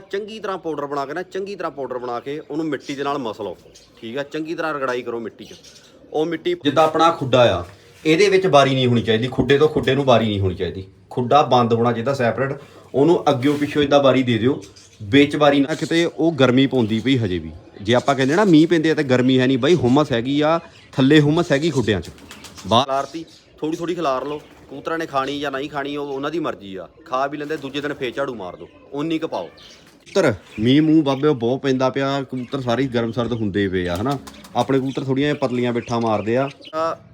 ਚੰਗੀ ਤਰ੍ਹਾਂ ਪਾਊਡਰ ਬਣਾ ਕੇ ਨਾ, ਚੰਗੀ ਤਰ੍ਹਾਂ ਪਾਊਡਰ ਬਣਾ ਕੇ ਉਹਨੂੰ ਮਿੱਟੀ ਦੇ ਨਾਲ ਮਸ ਲਓ ਠੀਕ ਆ? ਚੰਗੀ ਤਰ੍ਹਾਂ ਰਗੜਾਈ ਕਰੋ ਮਿੱਟੀ 'ਚ। ਉਹ ਮਿੱਟੀ ਜਿੱਦਾਂ ਆਪਣਾ ਖੁੱਡਾ ਆ, ਇਹਦੇ ਵਿੱਚ ਬਾਰੀ ਨਹੀਂ ਹੋਣੀ ਚਾਹੀਦੀ। ਖੁੱਡੇ ਤੋਂ ਖੁੱਡੇ ਨੂੰ ਬਾਰੀ ਨਹੀਂ ਹੋਣੀ ਚਾਹੀਦੀ। ਖੁੱਡਾ ਬੰਦ ਹੋਣਾ ਚਾਹੀਦਾ ਸੈਪਰੇਟ ਉਹਨੂੰ ਅੱਗਿਓਂ ਪਿੱਛੋਂ ਇਦਾਂ ਬਾਰੀ ਦੇ ਦਿਓ। ਵਿੱਚ ਬਾਰੀ ਨਾ ਕਿਤੇ ਉਹ ਗਰਮੀ ਪਾਉਂਦੀ ਪਈ ਹਜੇ ਵੀ। ਜੇ ਆਪਾਂ ਕਹਿੰਦੇ ਨਾ ਮੀਂਹ ਪੈਂਦੇ ਆ ਤੇ ਗਰਮੀ ਹੈ ਨਹੀਂ ਬਾਈ, ਹੁਮਸ ਹੈਗੀ ਆ, ਥੱਲੇ ਹੁਮਸ ਹੈਗੀ ਖੁੱਡਿਆਂ 'ਚ। ਬਾਹਰ ਆਰਤੀ ਥੋੜੀ ਥੋੜੀ ਖਿਲਾਰ ਲਓ। ਕਬੂਤਰਾਂ ਨੇ ਖਾਣੀ ਜਾਂ ਨਹੀਂ ਖਾਣੀ ਉਹ ਉਹਨਾਂ ਦੀ ਮਰਜ਼ੀ ਆ। ਖਾ ਵੀ ਲੈਂਦੇ ਦੂਜੇ ਦਿਨ ਫੇਰ ਝਾੜੂ ਮਾਰ ਦਿਓ ਉਨੀ ਕੁ ਪਾਓ। ਕਬੂਤਰ ਮੀਂਹ ਮੂੰਹ ਬਾਬੇ ਉਹ ਬਹੁਤ ਪੈਂਦਾ ਪਿਆ। ਕਬੂਤਰ ਸਾਰੇ ਗਰਮ ਸਰਦ ਹੁੰਦੇ ਪਏ ਆ ਹਨਾ? ਆਪਣੇ ਕਬੂਤਰ ਥੋੜੀਆਂ ਜਿਹੀਆਂ ਪਤਲੀਆਂ ਬਿੱਠਾਂ ਮਾਰਦੇ ਆ।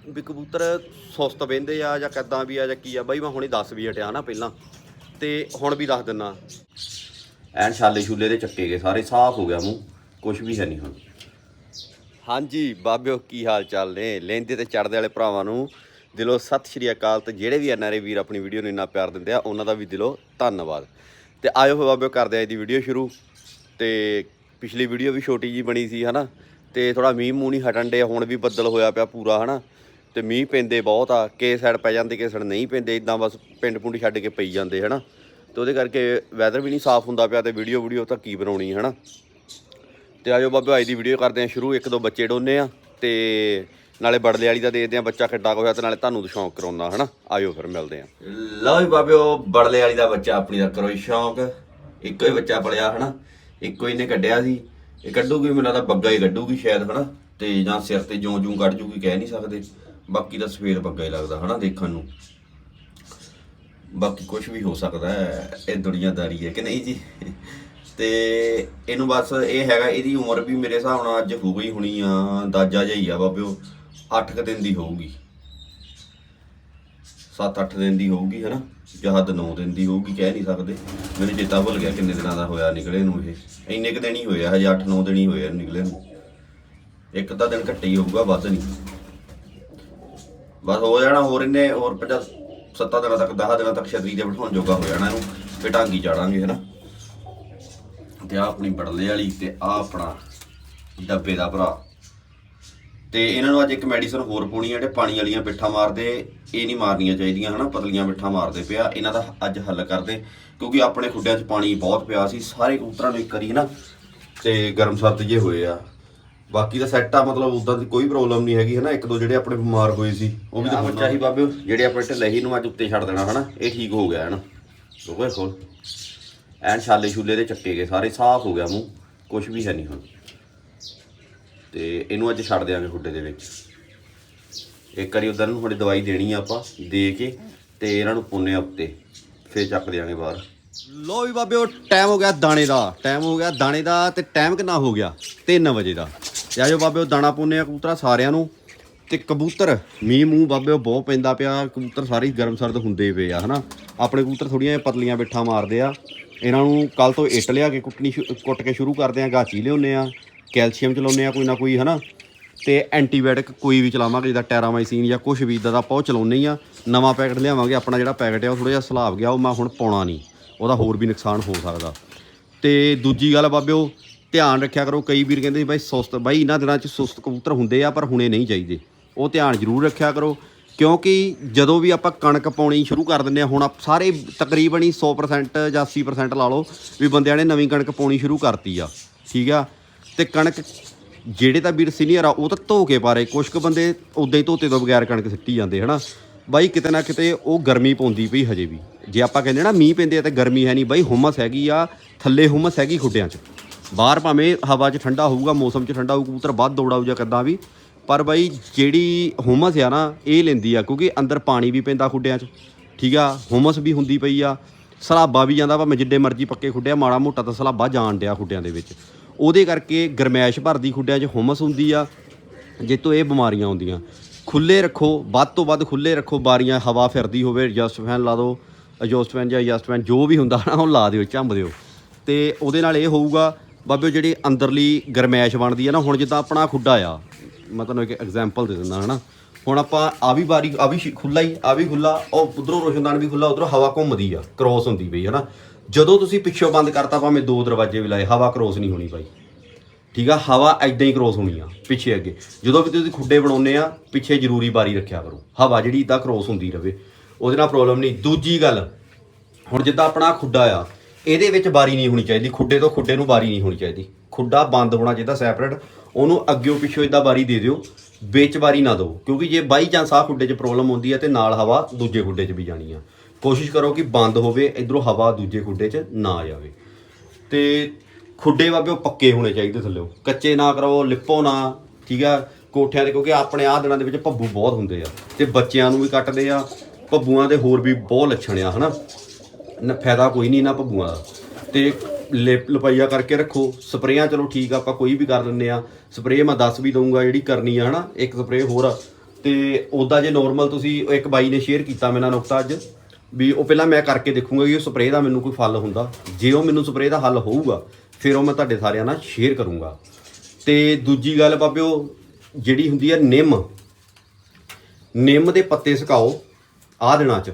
ਵੀ ਕਬੂਤਰ ਸੁਸਤ ਬਹਿੰਦੇ ਆ ਜਾਂ ਕਿੱਦਾਂ ਵੀ ਆ ਜਾਂ ਕੀ ਆ ਬਾਈ ਮੈਂ ਹੁਣੇ ਦੱਸ ਵੀ ਹਟਿਆ ਨਾ ਪਹਿਲਾਂ। ਤੇ ਹੁਣ ਵੀ ਦੱਸ ਦਿੰਨਾ। ਐਨ ਛਾਲੇ ਛੂਲੇ ਦੇ ਚੱਕੇ ਗਏ ਸਾਰੇ ਸਾਫ਼ ਹੋ ਗਿਆ ਮੂੰਹ। ਕੁਝ ਵੀ ਹੈ ਨਹੀਂ ਹੁਣ। ਹਾਂਜੀ ਬਾਬਿਓ ਕੀ ਹਾਲ ਚਾਲ ਨੇ? ਲੈਂਦੇ ਤੇ ਚੜਦੇ ਵਾਲੇ ਭਰਾਵਾਂ ਨੂੰ ਦਿਲੋਂ ਸਤਿ ਸ਼੍ਰੀ ਅਕਾਲ ਤੇ ਜਿਹੜੇ ਵੀ ਐਨਆਰਏ ਵੀਰ ਆਪਣੀ ਵੀਡੀਓ ਨੂੰ ਇੰਨਾ ਪਿਆਰ ਦਿੰਦੇ ਆ, ਉਹਨਾਂ ਦਾ ਵੀ ਦਿਲੋਂ ਧੰਨਵਾਦ। ਤੇ ਆਇਓ ਫਿਰ ਬਾਬਿਓ ਕਰਦੇ ਆ ਇਹਦੀ ਵੀਡੀਓ ਸ਼ੁਰੂ। ਤੇ ਪਿਛਲੀ ਵੀਡੀਓ ਵੀ ਛੋਟੀ ਜੀ ਬਣੀ ਸੀ, ਹਨਾ? ਤੇ ਥੋੜਾ ਮੀਂਹ ਮੂੰਹ ਨਹੀਂ ਹਟਣ ਦੇ ਹੁਣ ਵੀ ਬੱਦਲ ਹੋਇਆ ਪਿਆ ਪੂਰਾ, ਹਨਾ? ਤੇ ਮੀਂਹ ਪੈਂਦੇ ਬਹੁਤ ਆ, ਕੇ ਸਾਈਡ ਪੈ ਜਾਂਦੇ, ਕੇ ਸਾਈਡ ਨਹੀਂ ਪੈਂਦੇ ਇਦਾਂ ਬਸ ਪਿੰਡ ਪੁੰਡ ਛੱਡ ਕੇ ਪਈ ਜਾਂਦੇ, ਹਨਾ? ਤੇ ਉਹਦੇ ਕਰਕੇ ਵੈਦਰ ਵੀ ਨਹੀਂ ਸਾਫ਼ ਹੁੰਦਾ ਪਿਆ ਤੇ ਵੀਡੀਓ ਵੀਡੀਓ ਤਾਂ ਕੀ ਬਣਾਉਣੀ, ਹਨਾ? ਤੇ ਆਜੋ ਬਾਬੇ ਅੱਜ ਦੀ ਵੀਡੀਓ ਕਰਦੇ ਆ ਸ਼ੁਰੂ, ਇੱਕ ਦੋ ਬੱਚੇ ਡੋਨੇ ਆ ਤੇ ਨਾਲੇ ਬੜਲੇ ਵਾਲੀ ਦਾ ਦੇਖਦੇ ਆ ਬੱਚਾ ਕਿੱਡਾ ਹੋਇਆ ਤੇ ਨਾਲੇ ਤੁਹਾਨੂੰ ਸ਼ੌਂਕ ਕਰਾਉਂਦਾ, ਹਨਾ? ਆਜੋ ਫਿਰ, ਮਿਲਦੇ ਆ। ਲਓ ਜੀ ਬਾਬਿਓ, ਬੜਲੇ ਵਾਲੀ ਦਾ ਬੱਚਾ ਆਪਣੀ ਦਾ ਕਰੋ ਸ਼ੌਂਕ। ਇੱਕੋ ਹੀ ਬੱਚਾ ਪਲਿਆ ਹਨਾ? ਇੱਕੋ ਹੀ ਨੇ ਕੱਢਿਆ ਸੀ। ਇਹ ਕੱਢੂਗੀ, ਮੈਨੂੰ ਲੱਗਦਾ ਬੱਗਾ ਹੀ ਕੱਢੂਗੀ ਸ਼ਾਇਦ, ਹਨਾ? ਤੇ ਜਾਂ ਸਿਰ ਤੇ ਜੂੰ ਜੂੰ ਕੱਢ ਜੂਗੀ, ਕਹਿ ਨਹੀਂ ਸਕਦੇ। ਬਾਕੀ ਤਾਂ ਸਫੇਦ ਬੱਗਾ ਹੀ ਲੱਗਦਾ, ਹਨਾ, ਦੇਖਣ ਨੂੰ। ਬਾਕੀ ਕੁਝ ਵੀ ਹੋ ਸਕਦਾ ਹੈ, ਇਹ ਦੁਨੀਆਦਾਰੀ ਹੈ ਕਿ ਨਹੀਂ ਜੀ? ਤੇ ਇਹਨੂੰ ਬਸ ਇਹ ਹੈਗਾ, ਇਹਦੀ ਉਮਰ ਵੀ ਮੇਰੇ ਹਿਸਾਬ ਨਾਲ ਅੱਜ ਹੋ ਗਈ ਹੋਣੀ ਆ, ਅੰਦਾਜ਼ਾ ਜਿਹਾ ਹੀ ਆ ਬਾਬਿਓ। 8 ਕੁ ਦਿਨ ਦੀ ਹੋਊਗੀ। 7-8 ਦਿਨ ਦੀ ਹੋਊਗੀ, ਹਨਾ? ਜਾਂ ਹੱਦ 9 ਦਿਨ ਦੀ ਹੋਊਗੀ, ਕਹਿ ਨਹੀਂ ਸਕਦੇ। ਮੈਨੂੰ ਚੇਤਾ ਭੁੱਲ ਗਿਆ ਕਿੰਨੇ ਦਿਨਾਂ ਦਾ ਹੋਇਆ ਨਿਕਲੇ ਨੂੰ ਇਹ। ਇੰਨੇ ਕੁ ਦਿਨ ਹੀ ਹੋਇਆ ਹਜੇ 8-9 ਦਿਨ ਹੀ ਹੋਏ ਆ ਨਿਕਲੇ ਨੂੰ। ਇੱਕ ਤਾਂ ਦਿਨ ਘੱਟੇ ਹੀ ਹੋਊਗਾ, ਵੱਧ ਨਹੀਂ। ਬਸ ਹੋ ਜਾਣਾ ਹੋਰ ਇਹਨੇ ਹੋਰ 50 ਸੱਤਾਂ ਦਿਨਾਂ ਤੱਕ 10 ਦਿਨਾਂ ਤੱਕ ਛਤਰੀ ਤੇ ਬਿਠਾਉਣ ਜੋਗਾ ਹੋ ਜਾਣਾ ਇਹਨੂੰ ਫੇ ਟਾਂਗੀ ਚਾੜਾਂਗੇ, ਹਨਾ? ਤੇ ਆ ਆਪਣੀ ਬੜਲੇ ਵਾਲੀ ਤੇ ਆ ਆਪਣਾ ਡੱਬੇ ਦਾ ਭਰਾ। ਤੇ ਇਹਨਾਂ ਨੂੰ ਅੱਜ ਇੱਕ ਮੈਡੀਸਨ ਹੋਰ ਪਾਉਣੀ ਆ ਜਿਹੜੇ ਪਾਣੀ ਵਾਲੀਆਂ ਪਿੱਠਾਂ ਮਾਰਦੇ ਇਹ ਨਹੀਂ ਮਾਰਨੀਆਂ ਚਾਹੀਦੀਆਂ ਹਨਾ? ਪਤਲੀਆਂ ਪਿੱਠਾਂ ਮਾਰਦੇ ਪਿਆ ਇਹਨਾਂ ਦਾ ਅੱਜ ਹੱਲ ਕਰਦੇ। ਕਿਉਂਕਿ ਆਪਣੇ ਖੁੱਡਿਆਂ 'ਚ ਪਾਣੀ ਬਹੁਤ ਪਿਆ ਸੀ ਸਾਰੇ ਕਬੂਤਰਾਂ ਨੂੰ ਇੱਕ ਵਾਰੀ ਨਾ ਤੇ ਗਰਮ ਸਰਦ ਜੇ ਹੋਏ ਆ। ਬਾਕੀ ਤਾਂ ਸੈੱਟ ਆ ਮਤਲਬ ਉਦਾਂ ਦੀ ਕੋਈ ਪ੍ਰੋਬਲਮ ਨਹੀਂ ਹੈਗੀ ਹਨਾ? ਇੱਕ ਦੋ ਜਿਹੜੇ ਆਪਣੇ ਬਿਮਾਰ ਹੋਏ ਸੀ ਉਹ ਵੀ ਤਾਂ ਬੱਚਾ ਹੀ ਬਾਬੇ ਜਿਹੜੇ ਆਪਣੇ ਢਿੱਲੇ ਸੀ ਨੂੰ ਅੱਜ ਉੱਤੇ ਛੱਡ ਦੇਣਾ ਹਨਾ? ਇਹ ਠੀਕ ਹੋ ਗਿਆ ਹਨਾ? ਦੋਵੇਂ ਖੋਲ ਐਨ ਛਾਲੇ ਛੂਲੇ ਦੇ ਚੱਕੇ ਗਏ ਸਾਰੇ ਸਾਫ਼ ਹੋ ਗਿਆ ਮੂੰਹ ਕੁਝ ਵੀ ਹੈ ਨਹੀਂ ਹੁਣ। ਤੇ ਇਹਨੂੰ ਅੱਜ ਛੱਡ ਦਿਆਂਗੇ ਖੁੱਡੇ ਦੇ ਵਿੱਚ। ਇੱਕ ਵਾਰੀ ਉਧਰ ਨੂੰ ਥੋੜੀ ਦਵਾਈ ਦੇਣੀ ਆ ਆਪਾਂ, ਦੇ ਕੇ ਤੇ ਇਹਨਾਂ ਨੂੰ ਪੁੰਨੇ ਉੱਤੇ, ਫੇਰ ਚੱਕ ਦਿਆਂਗੇ ਬਾਹਰ। ਲੋ ਵੀ ਬਾਬੇ ਉਹ ਟਾਈਮ ਹੋ ਗਿਆ ਦਾਣੇ ਦਾ ਟਾਈਮ ਹੋ ਗਿਆ ਦਾਣੇ ਦਾ ਤੇ ਟਾਈਮ ਕਿੰਨਾ ਹੋ ਗਿਆ? 3 ਵਜੇ ਦਾ। ਤੇ ਆਜੋ ਉਹ ਦਾਣਾ ਪੁੰਨੇ ਆ ਕਬੂਤਰਾਂ ਸਾਰਿਆਂ ਨੂੰ। ਤੇ ਕਬੂਤਰ, ਮੀਂਹ ਮੂੰਹ ਬਾਬੇ ਉਹ ਬਹੁਤ ਪੈਂਦਾ ਪਿਆ, ਕਬੂਤਰ ਸਾਰੇ ਗਰਮ ਸਰਦ ਹੁੰਦੇ ਪਏ ਆ, ਹਨਾ? ਆਪਣੇ ਕਬੂਤਰ ਥੋੜੀਆਂ ਜਿਹੀਆਂ ਪਤਲੀਆਂ ਬਿੱਠਾਂ ਮਾਰਦੇ ਆ। ਇਹਨਾਂ ਨੂੰ ਕੱਲ ਤੋਂ ਇੱਟ ਲਿਆ ਕੇ ਕੁੱਟਣੀ ਸ਼ੁ- ਕੁੱਟ ਕੇ ਸ਼ੁਰੂ ਕਰਦੇ ਆ, ਗਾਚੀ ਲਿਆਉਂਦੇ ਆ। ਕੈਲਸ਼ੀਅਮ ਚਲਾਉਂਦੇ ਆ ਕੋਈ ਨਾ ਕੋਈ, ਹਨਾ? ਤੇ ਐਂਟੀਬਾਇਓਟਿਕ ਕੋਈ ਵੀ ਚਲਾਵਾਂਗੇ, ਜਿੱਦਾਂ ਟੈਰਾਮਾਈਸਿਨ ਜਾਂ ਕੁਝ ਵੀ ਇਦਾਂ ਦਾ ਆਪਾਂ ਉਹ ਚਲਾਉਂਦੇ ਹੀ ਆ। ਨਵਾਂ ਪੈਕਟ ਲਿਆਵਾਂਗੇ, ਆਪਣਾ ਜਿਹੜਾ ਪੈਕਟ ਆ, ਉਹ ਥੋੜਾ ਜਿਹਾ ਸਲਾਬ ਗਿਆ, ਉਹ ਮੈਂ ਹੁਣ ਪਾਉਣਾ ਨਹੀਂ। ਉਹਦਾ ਹੋਰ ਵੀ ਨੁਕਸਾਨ ਹੋ ਸਕਦਾ। ਤੇ ਦੂਜੀ ਗੱਲ ਬਾਬਿਓ, ਧਿਆਨ ਰੱਖਿਆ ਕਰੋ, ਕਈ ਵੀਰ ਕਹਿੰਦੇ ਸੀ, ਬਾਈ ਸੁਸਤ, ਬਾਈ ਇਹਨਾਂ ਦਿਨਾਂ 'ਚ ਸੁਸਤ ਕਬੂਤਰ ਹੁੰਦੇ ਆ, ਪਰ ਹੁਣੇ ਨਹੀਂ ਚਾਹੀਦੇ। ਉਹ ਧਿਆਨ ਜ਼ਰੂਰ ਰੱਖਿਆ ਕਰੋ, ਕਿਉਂਕਿ ਜਦੋਂ ਵੀ ਆਪਾਂ ਕਣਕ ਪਾਉਣੀ ਸ਼ੁਰੂ ਕਰ ਦਿੰਦੇ ਆ, ਹੁਣ ਆਪ- ਸਾਰੇ ਤਕਰੀਬਨ ਹੀ 100% ਜਾਂ 80% ਲਾ ਲਓ ਵੀ ਬੰਦਿਆਂ ਨੇ ਨਵੀਂ ਕਣਕ ਪਾਉਣੀ ਸ਼ੁਰੂ ਕਰਤੀ ਆ, ਠੀਕ ਆ? ਤੇ ਕਣਕ ਜਿਹੜੇ ਤਾਂ ਵੀਰ ਸੀਨੀਅਰ ਆ, ਉਹ ਤਾਂ ਧੋ ਕੇ ਪਾਰੇ। ਕੁਝ ਕੁ ਬੰਦੇ ਉਦਾਂ ਹੀ ਧੋਤੇ ਤੋਂ ਬਗੈਰ ਕਣਕ ਸਿੱਟੀ ਜਾਂਦੇ, ਹਨਾ? ਬਾਈ, ਕਿਤੇ ਨਾ ਕਿਤੇ ਉਹ ਗਰਮੀ ਪਾਉਂਦੀ ਪਈ ਹਜੇ ਵੀ। ਜੇ ਆਪਾਂ ਕਹਿੰਦੇ ਨਾ ਮੀਂਹ ਪੈਂਦੇ ਆ ਤੇ ਗਰਮੀ ਹੈ ਨਹੀਂ। ਬਾਈ, ਹੁਮਸ ਹੈਗੀ ਆ, ਥੱਲੇ ਹੁਮਸ ਹੈਗੀ ਖੁੱਡਿਆਂ 'ਚ। ਬਾਹਰ ਭਾਵੇਂ ਹਵਾ 'ਚ ਠੰਡਾ ਹੋਊਗਾ, ਮੌਸਮ 'ਚ ਠੰਡਾ ਹੋਊ, ਕਬੂਤਰ ਵੱਧ ਦੌੜਾਊ ਜਾਂ ਕਿੱਦਾਂ ਵੀ, ਪਰ ਬਾਈ, ਜਿਹੜੀ ਹੁਮਸ ਆ ਨਾ, ਇਹ ਲੈਂਦੀ ਆ, ਕਿਉਂਕਿ ਅੰਦਰ ਪਾਣੀ ਵੀ ਪੈਂਦਾ ਖੁੱਡਿਆਂ 'ਚ। ਠੀਕ ਆ? ਹੁਮਸ ਵੀ ਹੁੰਦੀ ਪਈ ਆ। ਸਲਾਬਾ ਵੀ ਜਾਂਦਾ, ਭਾਵੇਂ ਜਿੱਡੇ ਮਰਜ਼ੀ ਪੱਕੇ ਖੁੱਡਿਆ, ਮਾੜਾ ਮੋਟਾ ਤਾਂ ਸਲਾਬਾ ਜਾਣ ਡਿਆ ਖੁੱਡਿਆਂ ਦੇ ਵਿੱਚ। ਉਹਦੇ ਕਰਕੇ ਗਰਮੈਸ਼ ਭਰਦੀ ਖੁੱਡਿਆਂ 'ਚ ਹੁਮਸ ਹੁੰਦੀ ਆ ਜੇ ਤੋਂ ਇਹ ਬਿਮਾਰੀਆਂ ਆਉਂਦੀਆਂ। ਖੁੱਲੇ ਰੱਖੋ, ਵੱਧ ਤੋਂ ਵੱਧ ਖੁੱਲੇ ਰੱਖੋ, ਬਾਰੀਆਂ, ਹਵਾ ਫਿਰਦੀ ਹੋਵੇ ਐਡਜਸਟ ਫੈਨ ਲਾ ਦਿਓ ਐਡਜਸਟ ਫੈਨ ਜਾਂ ਐਡਜਸਟ ਫੈਨ ਜੋ ਵੀ ਹੁੰਦਾ ਨਾ, ਉਹ ਲਾ ਦਿਓ, ਝੰਬ ਦਿਓ। ਤੇ ਉਹਦੇ ਨਾਲ ਇਹ ਹੋਊਗਾ ਬਾਬਿਓ ਜਿਹੜੀ ਅੰਦਰਲੀ ਗਰਮੈਸ਼ ਬਣਦੀ ਆ ਨਾ, ਹੁਣ ਜਿੱਦਾਂ ਆਪਣਾ ਖੁੱਡਾ ਆ, ਮੈਂ ਤੁਹਾਨੂੰ ਇੱਕ ਐਗਜ਼ਾਮਪਲ ਦੇ ਦਿੰਦਾ, ਹਨਾ। ਹੁਣ ਆਪਾਂ ਆ ਵੀ ਬਾਰੀ ਆ ਵੀ ਖੁੱਲਾ ਹੀ ਆ ਵੀ ਖੁੱਲਾ ਉਹ ਉਧਰੋਂ ਰੋਸ਼ਨਦਾਨ ਵੀ ਖੁੱਲਾ ਉਧਰੋਂ ਹਵਾ ਘੁੰਮਦੀ ਆ ਕ੍ਰੋਸ ਹੁੰਦੀ ਪਈ, ਹਨਾ। ਜਦੋਂ ਤੁਸੀਂ ਪਿੱਛੋਂ ਬੰਦ ਕਰਤਾ, ਭਾਵੇਂ ਦੋ ਦਰਵਾਜ਼ੇ ਵੀ ਲਾਏ, ਹਵਾ ਕ੍ਰੋਸ ਨਹੀਂ ਹੋਣੀ ਬਾਈ। ਠੀਕ ਆ? ਹਵਾ ਐਦਾਂ ਹੀ ਕ੍ਰੋਸ ਹੋਣੀ ਆ, ਪਿੱਛੇ ਅੱਗੇ। ਜਦੋਂ ਵੀ ਤੁਸੀਂ ਖੁੱਡੇ ਬਣਾਉਨੇ ਆ, ਪਿੱਛੇ ਜ਼ਰੂਰੀ ਬਾਰੀ ਰੱਖਿਆ ਕਰੋ। ਹਵਾ ਜਿਹੜੀ ਇਦਾਂ ਕ੍ਰੋਸ ਹੁੰਦੀ ਰਵੇ। ਉਹਦੇ ਨਾਲ ਪ੍ਰੋਬਲਮ ਨਹੀਂ। ਦੂਜੀ ਗੱਲ, ਹੁਣ ਜਿੱਦਾਂ ਆਪਣਾ ਖੁੱਡਾ ਆ, ਇਹਦੇ ਵਿੱਚ ਬਾਰੀ ਨਹੀਂ ਹੋਣੀ ਚਾਹੀਦੀ। ਖੁੱਡੇ ਤੋਂ ਖੁੱਡੇ ਨੂੰ ਬਾਰੀ ਨਹੀਂ ਹੋਣੀ ਚਾਹੀਦੀ। ਖੁੱਡਾ ਬੰਦ ਹੋਣਾ ਚਾਹੀਦਾ ਸੈਪਰੇਟ ਉਹਨੂੰ ਅੱਗਿਓਂ ਪਿੱਛੋਂ ਇਦਾਂ ਬਾਰੀ ਦੇ ਦਿਓ। ਵਿੱਚ ਬਾਰੀ ਨਾ ਦਿਓ। ਕਿਉਂਕਿ ਜੇ ਬਾਈ ਚਾਂਸ ਆਹ ਖੁੱਡੇ 'ਚ ਪ੍ਰੋਬਲਮ ਹੁੰਦੀ ਹੈ ਤੇ ਨਾਲ ਹਵਾ ਦੂਜੇ ਖੁੱਡੇ 'ਚ ਵੀ ਜਾਣੀ ਆ। ਕੋਸ਼ਿਸ਼ ਕਰੋ ਕਿ ਬੰਦ ਹੋਵੇ, ਇਧਰੋਂ ਹਵਾ ਦੂਜੇ ਖੁੱਡੇ 'ਚ ਨਾ ਜਾਵੇ। ਤੇ ਖੁੱਡੇ ਬਾਬੇ ਉਹ ਪੱਕੇ ਹੋਣੇ ਚਾਹੀਦੇ ਥੱਲੇ। ਕੱਚੇ ਨਾ ਕਰਾਓ ਲਿਪੋ ਨਾ, ਠੀਕ ਆ? ਕੋਠਿਆਂ ਦੇ, ਕਿਉਂਕਿ ਆਪਣੇ ਆਹ ਦਿਨਾਂ ਦੇ ਵਿੱਚ ਭੱਬੂ ਬਹੁਤ ਹੁੰਦੇ ਆ। ਤੇ ਬੱਚਿਆਂ ਨੂੰ ਵੀ ਕੱਟਦੇ ਆ ਭੱਬੂਆਂ ਦੇ ਹੋਰ ਵੀ ਬਹੁਤ ਲੱਛਣ ਆ, ਹਨਾ? ਨਾ, ਫਾਇਦਾ ਕੋਈ ਨਹੀਂ ਨਾ ਭੱਬੂਆਂ ਦਾ। ਤੇ ਲਿਪ ਲਪਈਆ ਕਰਕੇ ਰੱਖੋ। ਸਪਰੇਆਂ, ਚਲੋ ਠੀਕ ਆ, ਆਪਾਂ ਕੋਈ ਵੀ ਕਰ ਲੈਂਦੇ ਆ। ਸਪਰੇਅ ਮੈਂ ਦੱਸ ਵੀ ਦਊਂਗਾ ਜਿਹੜੀ ਕਰਨੀ ਆ, ਹਨਾ? ਇੱਕ ਸਪਰੇਅ ਹੋਰ। ਆ ਤੇ ਉਦਾਂ ਜੇ ਨੋਰਮਲ ਤੁਸੀਂ ਇੱਕ ਬਾਈ ਨੇ ਸ਼ੇਅਰ ਕੀਤਾ ਮੇਰੇ ਨਾਲ ਨੁਕਤਾ ਅੱਜ। ਵੀ ਉਹ ਪਹਿਲਾਂ ਮੈਂ ਕਰਕੇ ਦੇਖੂੰਗਾ ਕਿ ਉਹ ਸਪਰੇਅ ਦਾ ਮੈਨੂੰ ਕੋਈ ਫਲ ਹੁੰਦਾ। ਜੇ ਉਹ ਮੈਨੂੰ ਸਪਰੇਅ ਦਾ ਹੱਲ ਹੋਊਗਾ, ਫਿਰ ਉਹ ਮੈਂ ਤੁਹਾਡੇ ਸਾਰਿਆਂ ਨਾਲ ਸ਼ੇਅਰ ਕਰੂੰਗਾ। ਤੇ ਦੂਜੀ ਗੱਲ ਬਾਬਿਓ, ਜਿਹੜੀ ਹੁੰਦੀ ਹੈ ਨਿੰਮ। ਨਿੰਮ ਦੇ ਪੱਤੇ ਸੁਕਾਓ ਆਹ ਦਿਨਾਂ 'ਚ।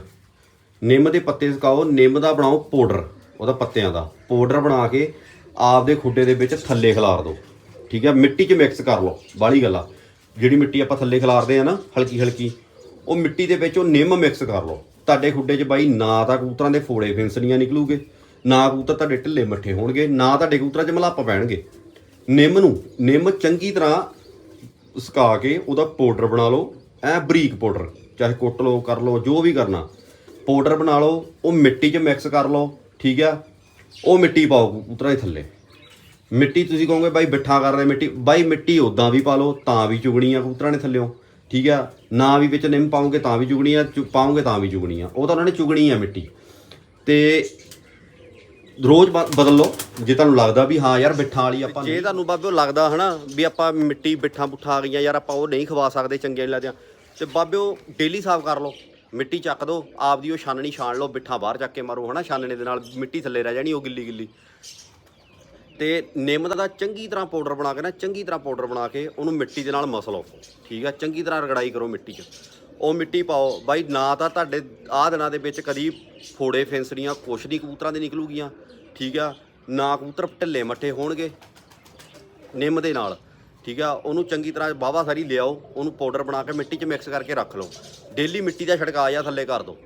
ਨਿੰਮ ਦੇ ਪੱਤੇ ਸੁਕਾਓ, ਨਿੰਮ ਦਾ ਬਣਾਓ ਪਾਊਡਰ ਉਹਦਾ ਪੱਤਿਆਂ ਦਾ। ਪਾਊਡਰ ਬਣਾ ਕੇ ਆਪਦੇ ਖੁੱਡੇ ਦੇ ਵਿੱਚ ਥੱਲੇ ਖਿਲਾਰ ਦਿਓ। ਠੀਕ ਹੈ, ਮਿੱਟੀ 'ਚ ਮਿਕਸ ਕਰ ਲਓ, ਬਾਹਲੀ ਗੱਲ ਆ। ਜਿਹੜੀ ਮਿੱਟੀ ਆਪਾਂ ਥੱਲੇ ਖਿਲਾਰਦੇ ਆ ਨਾ ਹਲਕੀ ਹਲਕੀ ਉਹ ਮਿੱਟੀ ਦੇ ਵਿੱਚ ਉਹ ਨਿੰਮ ਮਿਕਸ ਕਰ ਲਓ। ਤੁਹਾਡੇ ਖੁੱਡੇ 'ਚ ਬਾਈ ਨਾ ਤਾਂ ਕਬੂਤਰਾਂ ਦੇ ਫੋੜੇ ਫਿੰਸਣੀਆਂ ਨਿਕਲੂਗੇ, ਨਾ ਕਬੂਤਰ ਤੁਹਾਡੇ ਢਿੱਲੇ ਮੱਠੇ ਹੋਣਗੇ, ਨਾ ਤੁਹਾਡੇ ਕਬੂਤਰਾਂ 'ਚ ਮਲਾਪ ਪੈਣਗੇ। ਨਿੰਮ ਨੂੰ, ਨਿੰਮ ਚੰਗੀ ਤਰ੍ਹਾਂ ਸੁਕਾ ਕੇ ਉਹਦਾ ਪਾਊਡਰ ਬਣਾ ਲਓ, ਐ ਬਰੀਕ ਪਾਊਡਰ, ਚਾਹੇ ਕੁੱਟ ਲਓ, ਕਰ ਲਓ, ਜੋ ਵੀ ਕਰਨਾ। ਪਾਊਡਰ ਬਣਾ ਲਓ, ਉਹ ਮਿੱਟੀ 'ਚ ਮਿਕਸ ਕਰ ਲਓ, ਠੀਕ ਆ? ਉਹ ਮਿੱਟੀ ਪਾਓ ਕਬੂਤਰਾਂ ਦੇ ਥੱਲੇ। ਮਿੱਟੀ ਤੁਸੀਂ ਕਹੋਗੇ ਬਾਈ ਬਿੱਠਾ ਕਰ ਰਹੇ ਮਿੱਟੀ, ਬਾਈ ਮਿੱਟੀ ਉਦਾਂ ਵੀ ਪਾ ਲਓ, ਤਾਂ ਵੀ ਚੁਗਣੀਆਂ ਆ ਕਬੂਤਰਾਂ ਨੇ ਥੱਲਿਓਂ। ਠੀਕ ਆ? ਨਾ ਵੀ ਵਿੱਚ ਨਿੰਮ ਪਾਉਂਗੇ ਤਾਂ ਵੀ ਚੁਗਣੀ ਆ ਪਾਉਂਗੇ ਤਾਂ ਵੀ ਚੁਗਣੀ ਆ ਉਹ ਤਾਂ ਉਹਨਾਂ ਨੇ ਚੁਗਣੀ ਆ ਮਿੱਟੀ। ਤੇ ਰੋਜ਼ ਬ- ਬਦਲ ਲਓ, ਜੇ ਤੁਹਾਨੂੰ ਲੱਗਦਾ ਵੀ ਹਾਂ ਯਾਰ ਬਿੱਠਾਂ ਵਾਲੀ ਆਪਾਂ ਜੇ ਤੁਹਾਨੂੰ ਬਾਬੇ ਲੱਗਦਾ ਹਨਾ, ਵੀ ਆਪਾਂ ਮਿੱਟੀ ਬਿੱਠਾਂ ਬੁੱਠਾਂ ਆ ਗਈਆਂ, ਯਾਰ ਆਪਾਂ ਉਹ ਨਹੀਂ ਖਵਾ ਸਕਦੇ ਚੰਗੇ ਨਹੀਂ ਲੱਗਦੀਆਂ। ਤੇ ਬਾਬਿਓ ਡੇਲੀ ਸਾਫ਼ ਕਰ ਲਓ। ਮਿੱਟੀ ਚੱਕ ਦਿਓ ਆਪਦੀ ਉਹ ਛਾਨਣੀ ਛਾਣ ਲਓ ਬਿੱਠਾਂ ਬਾਹਰ ਚੱਕ ਕੇ ਮਾਰੋ ਹਨਾ, ਛਾਨਣੇ ਦੇ ਨਾਲ ਮਿੱਟੀ ਥੱਲੇ ਰਹਿ ਜਾਣੀ ਉਹ ਗਿੱਲੀ ਗਿੱਲੀ ਤੇ ਨਿੰਮ ਦਾ ਚੰਗੀ ਤਰ੍ਹਾਂ ਪਾਊਡਰ ਬਣਾ ਕੇ ਨਾ, ਚੰਗੀ ਤਰ੍ਹਾਂ ਪਾਊਡਰ ਬਣਾ ਕੇ ਉਹਨੂੰ ਮਿੱਟੀ ਦੇ ਨਾਲ ਮਸਲੋ ਠੀਕ ਆ? ਚੰਗੀ ਤਰ੍ਹਾਂ ਰਗੜਾਈ ਕਰੋ ਮਿੱਟੀ 'ਚ। ਉਹ ਮਿੱਟੀ ਪਾਓ। ਬਾਈ, ਨਾ ਤਾਂ ਤੁਹਾਡੇ ਆਹ ਦਿਨਾਂ ਦੇ ਵਿੱਚ ਕਦੀ ਫੋੜੇ ਫਿੰਸੜੀਆਂ ਕੁਛ ਨਹੀਂ ਕਬੂਤਰਾਂ ਦੇ ਨਿਕਲੂਗੀਆਂ, ਠੀਕ ਆ? ਨਾ ਕਬੂਤਰ ਢਿੱਲੇ ਮੱਠੇ ਹੋਣਗੇ ਨਿੰਮ ਦੇ ਨਾਲ, ਠੀਕ ਆ? ਉਹਨੂੰ ਚੰਗੀ ਤਰ੍ਹਾਂ ਬਾਵਾ ਸਾਰੀ ਲਿਆਓ, ਉਹਨੂੰ ਪਾਊਡਰ ਬਣਾ ਕੇ ਮਿੱਟੀ 'ਚ ਮਿਕਸ ਕਰਕੇ ਰੱਖ ਲਓ। ਡੇਲੀ ਮਿੱਟੀ ਦਾ ਛਿੜਕਾਅ ਜਾਂ ਥੱਲੇ ਕਰ ਦਿਓ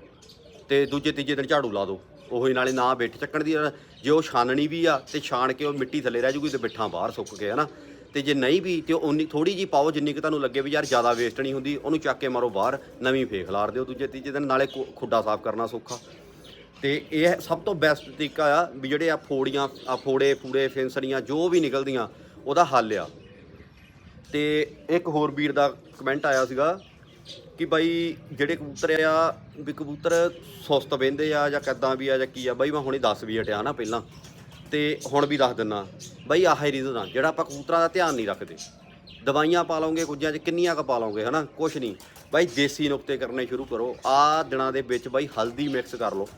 ਤੇ ਦੂਜੇ ਤੀਜੇ ਦਿਨ ਝਾੜੂ ਲਾ ਦਿਓ ਉਹੀ ਨਾਲੇ ਨਾ ਬਿੱਠ ਚੱਕਣ ਦੀ, ਜੇ ਉਹ ਛਾਨਣੀ ਵੀ ਆ ਤੇ ਛਾਣ ਕੇ ਉਹ ਮਿੱਟੀ ਥੱਲੇ ਰਹਿ ਜੂਗੀ ਤੇ ਬਿੱਠਾਂ ਬਾਹਰ ਸੁੱਕ ਕੇ ਹਨਾ? ਤੇ ਜੇ ਨਹੀਂ ਵੀ, ਤੇ ਉਨੀ ਥੋੜੀ ਜੀ ਪਾਓ ਜਿੰਨੀ ਕਿ ਤੁਹਾਨੂੰ ਲੱਗੇ ਵੀ ਯਾਰ ਜ਼ਿਆਦਾ ਵੇਸਟ ਨਹੀਂ ਹੁੰਦੀ, ਉਹਨੂੰ ਚੱਕ ਕੇ ਮਾਰੋ ਬਾਹਰ, ਨਵੀਂ ਫੇਕ ਲਾਰ ਦਿਓ ਦੂਜੇ ਤੀਜੇ ਦਿਨ, ਨਾਲੇ ਖੁ- ਖੁੱਡਾ ਸਾਫ਼ ਕਰਨਾ ਸੌਖਾ। ਤੇ ਇਹ ਸਭ ਤੋਂ ਬੈਸਟ ਤਰੀਕਾ ਆ ਵੀ ਜਿਹੜੇ ਆ ਫੋੜੀਆਂ, ਆ ਫੋੜੇ, ਫੂੜੇ ਫਿੰਸੜੀਆਂ ਜੋ ਵੀ ਨਿਕਲਦੀਆਂ, ਉਹਦਾ ਹੱਲ ਆ। ਤੇ ਇੱਕ ਹੋਰ ਵੀਰ ਦਾ ਕਮੈਂਟ ਆਇਆ ਸੀਗਾ ਕਿ ਬਾਈ ਜਿਹੜੇ ਕਬੂਤਰ ਆ, ਵੀ ਕਬੂਤਰ ਸੁਸਤ ਬਹਿੰਦੇ ਆ ਜਾਂ ਕਿੱਦਾਂ ਵੀ ਆ ਜਾਂ ਕੀ ਆ, ਬਾਈ ਮੈਂ ਹੁਣੇ ਦੱਸ ਵੀ ਹਟਿਆ ਨਾ ਪਹਿਲਾਂ। ਤੇ ਹੁਣ ਵੀ ਦੱਸ ਦਿੰਨਾ। ਬਾਈ ਆਹ ਹੀ ਰੀਜ਼ਨ ਆ, ਜਿਹੜਾ ਆਪਾਂ ਕਬੂਤਰਾਂ ਦਾ ਧਿਆਨ ਨਹੀਂ ਰੱਖਦੇ। ਦਵਾਈਆਂ ਪਾ ਲਓਗੇ ਕੁਝਾਂ 'ਚ, ਕਿੰਨੀਆਂ ਕ ਪਾ ਲਓਗੇ, ਹਨਾ? ਕੁਛ ਨਹੀਂ। ਬਾਈ ਦੇਸੀ ਨੁਕਤੇ ਕਰਨੇ ਸ਼ੁਰੂ ਕਰੋ। ਆਹ ਦਿਨਾਂ ਦੇ ਵਿੱਚ ਬਾਈ ਹਲਦੀ ਮਿਕਸ ਕਰ ਲਓ,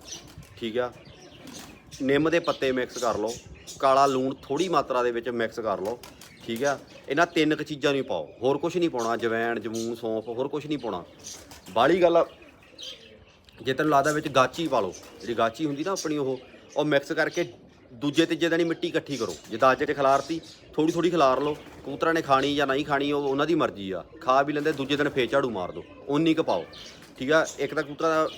ਠੀਕ ਆ? ਨਿੰਮ ਦੇ ਪੱਤੇ ਮਿਕਸ ਕਰ ਲਓ। ਕਾਲਾ ਲੂਣ ਥੋੜੀ ਮਾਤਰਾ ਦੇ ਵਿੱਚ ਮਿਕਸ ਕਰ ਲਓ। ਠੀਕ ਆ? ਇਹਨਾਂ ਤਿੰਨ ਕੁ ਚੀਜ਼ਾਂ ਨੂੰ ਪਾਓ। ਹੋਰ ਕੁਝ ਨਹੀਂ ਪਾਉਣਾ ਜਵੈਣ ਜਮੂਨ ਸੌਂਫ ਹੋਰ ਕੁਝ ਨਹੀਂ ਪਾਉਣਾ। ਬਾਹਲੀ ਗੱਲ ਆ, ਜੇ ਤੈਨੂੰ ਲੱਗਦਾ ਵਿੱਚ ਗਾਚੀ ਪਾ ਲਓ ਜਿਹੜੀ ਗਾਚੀ ਹੁੰਦੀ ਨਾ ਆਪਣੀ ਉਹ ਉਹ ਮਿਕਸ ਕਰਕੇ ਦੂਜੇ ਤੀਜੇ ਦਿਨ ਹੀ ਮਿੱਟੀ ਇਕੱਠੀ ਕਰੋ। ਜੇ ਅੱਜ ਤੇ ਖਿਲਾਰਤੀ ਥੋੜੀ ਥੋੜੀ ਖਿਲਾਰ ਲਓ। ਕਬੂਤਰਾਂ ਨੇ ਖਾਣੀ ਜਾਂ ਨਹੀਂ ਖਾਣੀ ਉਹ ਉਹਨਾਂ ਦੀ ਮਰਜ਼ੀ ਆ। ਖਾ ਵੀ ਲੈਂਦੇ ਦੂਜੇ ਦਿਨ ਫੇਰ ਝਾੜੂ ਮਾਰ ਦਿਓ ਉਨੀ ਕੁ ਪਾਓ। ਠੀਕ ਆ? ਇੱਕ ਤਾਂ ਕਬੂਤਰਾਂ ਦਾ